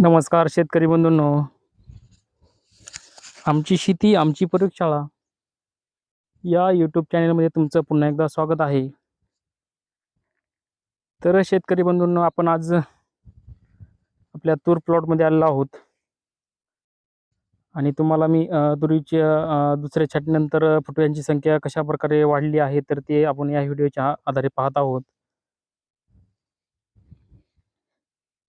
नमस्कार शेतकरी बंधूंनो. आमची शेती आमची प्रयोगशाळा या यूट्यूब चॅनलमध्ये तुमचं पुन्हा एकदा स्वागत आहे. तर शेतकरी बंधूंनो आपण आज आपल्या तूर प्लॉटमध्ये आलेलो आहोत. आणि तुम्हाला मी तुरीच्या दुसऱ्या छाटणीनंतर फुटव्यांची संख्या कशा प्रकारे वाढली आहे तर ते आपण या व्हिडिओच्या आधारे पाहत आहोत.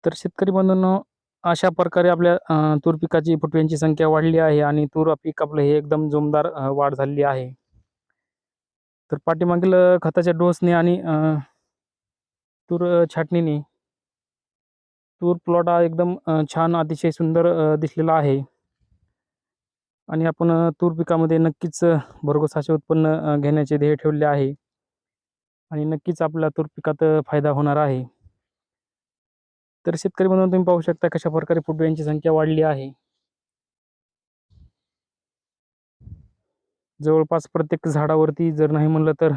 तर शेतकरी बंधूंनो अशा प्रकारे आपल्या तूर पिकाची फुटव्यांची संख्या वाढली आहे आणि तूर पीक आपलं हे एकदम जोमदार वाढ झालेली आहे. तर पाठीमागील खताच्या डोसने आणि अ, तूर छाटणीने तूर प्लॉट हा एकदम छान अतिशय सुंदर दिसलेला आहे. आणि आपण तूर पिकामध्ये नक्कीच अ, भरघोस असे उत्पन्न घेण्याचे ध्येय ठेवले आहे. आणि नक्कीच आपल्या तूर पिकात फायदा होणार आहे. तर शेतकरी म्हणून तुम्ही पाहू शकता कशा प्रकारे फुटव्यांची संख्या वाढली आहे. जवळपास प्रत्येक झाडावरती जर नाही म्हणलं तर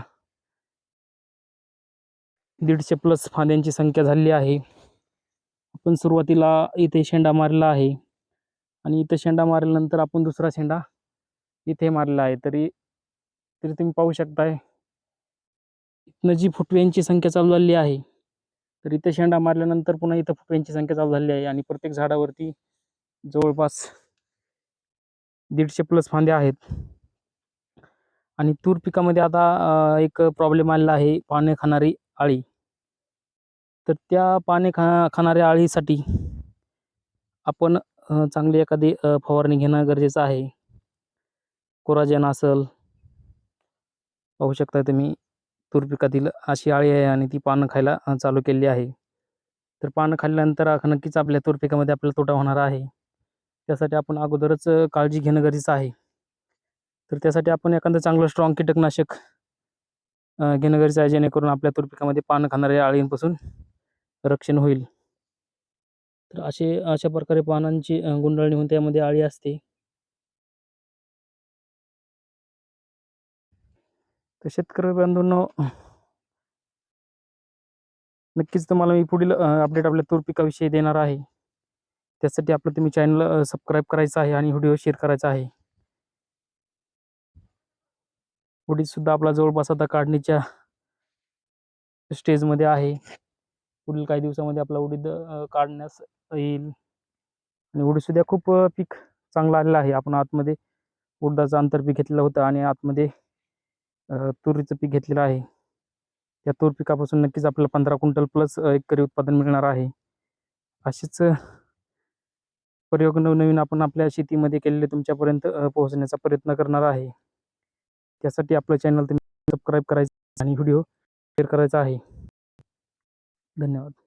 दीडशे प्लस फांद्यांची संख्या झालेली आहे. आपण सुरुवातीला इथे शेंडा मारला आहे आणि इथे शेंडा मारल्यानंतर आपण दुसरा शेंडा इथे मारलेला आहे. तरी तरी तुम्ही पाहू शकताय इथनं जी फुटव्यांची संख्या चालू झालेली आहे तर इथे शेंडा मारल्यानंतर पुन्हा इथं फुटव्यांची संख्या चालू झाली आहे आणि प्रत्येक झाडावरती जवळपास दीडशे प्लस फांद्या आहेत. आणि तूर पिकामध्ये आता एक प्रॉब्लेम आलेला आहे पाने खाणारी आळी तर त्या पाने खा खाणाऱ्या आळीसाठी आपण चांगली एखादी फवारणी घेणं गरजेचं आहे. कोराजेन असेल पाहू शकता तुम्ही. तूर पिकातील अशी आळी आहे आणि ती पानं खायला चालू केलेली आहे. तर पानं खाल्ल्यानंतर नक्कीच आपल्या तूर पिकामध्ये आपल्याला तोटा होणार आहे. त्यासाठी आपण अगोदरच काळजी घेणं गरजेचं आहे. तर त्यासाठी आपण एखादं चांगलं स्ट्रॉंग कीटकनाशक घेणं गरजेचं आहे जेणेकरून आपल्या तूर पिकामध्ये पानं खाणाऱ्या आळींपासून रक्षण होईल. तर असे अशा प्रकारे पानांची गुंडाळणी होऊन त्यामध्ये आळी असते. तर शेतकरी बांधून नक्कीच तुम्हाला मी पुढील अपडेट आपल्या तूर पिकाविषयी देणार आहे. त्यासाठी आपलं तुम्ही चॅनल सबस्क्राईब करायचं आहे आणि व्हिडिओ शेअर करायचा आहे. उडीद सुद्धा आपला जवळपास आता काढणीच्या स्टेजमध्ये आहे. पुढील काही दिवसामध्ये आपला उडीद काढण्यास येईल. आणि उडीद सुद्धा खूप पीक चांगला आलेला आहे. आपण आतमध्ये उडदाचं आंतरपीक घेतलेलं होतं आणि आतमध्ये तुरीचं पीक घेतलेलं आहे. त्या तूर पिकापासून नक्कीच आपल्याला पंधरा क्विंटल प्लस एकरी उत्पादन मिळणार आहे. असेच प्रयोग नवनवीन आपण आपल्या शेतीमध्ये केलेले तुमच्यापर्यंत पोहोचण्याचा प्रयत्न करणार आहे. त्यासाठी आपलं चॅनल तुम्ही सबस्क्राईब करायचं आणि व्हिडिओ शेअर करायचा आहे. धन्यवाद.